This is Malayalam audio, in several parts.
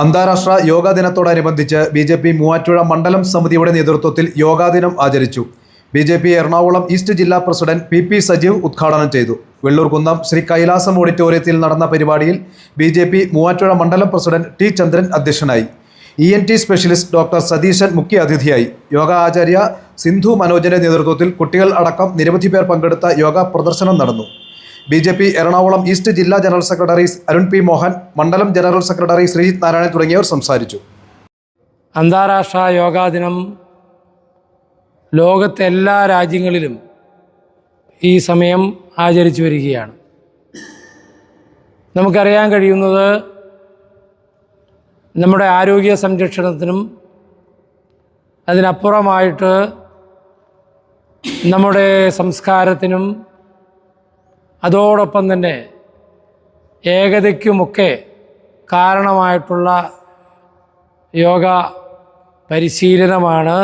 അന്താരാഷ്ട്ര യോഗാ ദിനത്തോടനുബന്ധിച്ച് ബി ജെ പി മൂവാറ്റുപുഴ മണ്ഡലം സമിതിയുടെ നേതൃത്വത്തിൽ യോഗാ ദിനം ആചരിച്ചു. B J P Ernakulam east ജില്ലാ പ്രസിഡന്റ് പി പി സജീവ് ഉദ്ഘാടനം ചെയ്തു. വെള്ളൂർകുന്നം ശ്രീ കൈലാസം ഓഡിറ്റോറിയത്തിൽ നടന്ന പരിപാടിയിൽ ബി ജെ പി മൂവാറ്റുപുഴ മണ്ഡലം പ്രസിഡന്റ് ടി ചന്ദ്രൻ അധ്യക്ഷനായി. E N T specialist doctor Satheesan മുഖ്യ അതിഥിയായി. യോഗ ആചാര്യ സിന്ധു മനോജിന്റെ നേതൃത്വത്തിൽ കുട്ടികൾ അടക്കം നിരവധി പേർ പങ്കെടുത്ത യോഗ പ്രദർശനം നടന്നു. B J P Ernakulam east ജില്ലാ general secretary Arun P Mohan മണ്ഡലം ജനറൽ സെക്രട്ടറി ശ്രീജിത് നാരായണൻ തുടങ്ങിയവർ സംസാരിച്ചു. അന്താരാഷ്ട്ര യോഗാ ദിനം ലോകത്തെ എല്ലാ രാജ്യങ്ങളിലും ഈ സമയം ആചരിച്ചു വരികയാണ്. നമുക്കറിയാൻ കഴിയുന്നത് നമ്മുടെ ആരോഗ്യ സംരക്ഷണത്തിനും അതിനപ്പുറമായിട്ട് നമ്മുടെ സംസ്കാരത്തിനും അതോടൊപ്പം തന്നെ ഏകതയ്ക്കുമൊക്കെ കാരണമായിട്ടുള്ള യോഗ പരിശീലനമാണ്.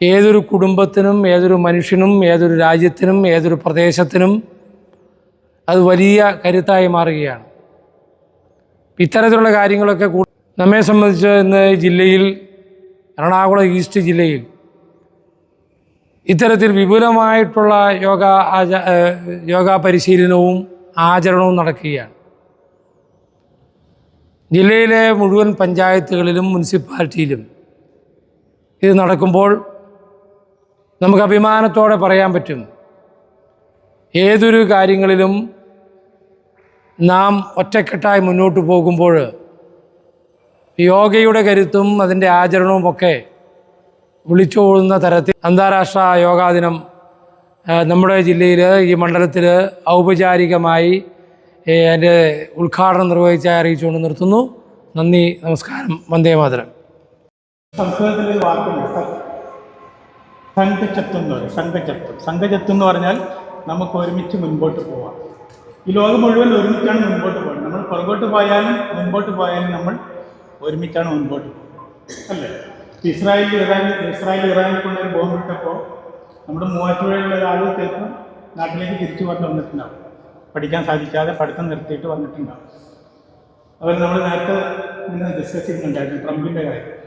ഏതൊരു കുടുംബത്തിനും ഏതൊരു മനുഷ്യനും ഏതൊരു രാജ്യത്തിനും ഏതൊരു പ്രദേശത്തിനും അത് വലിയ കരുത്തായി മാറുകയാണ്. ഇത്തരത്തിലുള്ള കാര്യങ്ങളൊക്കെ നമ്മെ സംബന്ധിച്ച് ഇന്ന് ജില്ലയിൽ എറണാകുളം ഈസ്റ്റ് ജില്ലയിൽ ഇത്തരത്തിൽ വിപുലമായിട്ടുള്ള യോഗ ആച യോഗ പരിശീലനവും ആചരണവും നടക്കുകയാണ്. ജില്ലയിലെ മുഴുവൻ പഞ്ചായത്തുകളിലും മുനിസിപ്പാലിറ്റിയിലും ഇത് നടക്കുമ്പോൾ നമുക്ക് അഭിമാനത്തോടെ പറയാൻ പറ്റും. ഏതൊരു കാര്യങ്ങളിലും നാം ഒറ്റക്കെട്ടായി മുന്നോട്ട് പോകുമ്പോൾ യോഗയുടെ കരുത്തും അതിന്റെ ആചരണവും ഒക്കെ വിളിച്ചോളുന്ന തരത്തിൽ അന്താരാഷ്ട്ര യോഗാ ദിനം നമ്മുടെ ജില്ലയിൽ ഈ മണ്ഡലത്തിൽ ഔപചാരികമായി എന്റെ ഉദ്ഘാടനം നിർവഹിച്ചായി അറിയിച്ചുകൊണ്ട് നിർത്തുന്നു. നന്ദി നമസ്കാരം. വന്ദേ മാതരം. സംസ്കൃതത്തിൽ ഒരു വാക്കുണ്ട് സംഘചത്വം. സംഘചത്വം എന്ന് പറഞ്ഞാൽ നമുക്ക് ഒരുമിച്ച് മുൻപോട്ട് പോവാം. ഈ ലോകം മുഴുവൻ ഒരുമിച്ചാണ് മുൻപോട്ട് പോകുന്നത് നമ്മൾ പുറകോട്ട് പോയാലും മുൻപോട്ട് പോയാലും നമ്മൾ ഒരുമിച്ചാണ് മുൻപോട്ട് പോകുന്നത് അല്ലേ? ഇസ്രായേലിൽ ഇറാൻ ഇസ്രായേൽ ഇറാനിൽ കൊണ്ടൊരു ബോംബ് ഇട്ടപ്പോൾ നമ്മുടെ മൂവാറ്റുപുഴയിലുള്ള ഒരാൾ ചിലപ്പോൾ നാട്ടിലേക്ക് തിരിച്ചു കൊണ്ട് വന്നിട്ടുണ്ടാവും. പഠിക്കാൻ സാധിക്കാതെ പഠിത്തം നിർത്തിയിട്ട് വന്നിട്ടുണ്ടാവും. അവർ നമ്മൾ നേരത്തെ നിന്ന് ഡിസ്കസ് ചെയ്യുന്നുണ്ടായിരുന്നു ട്രംപിന്റെ കാര്യം.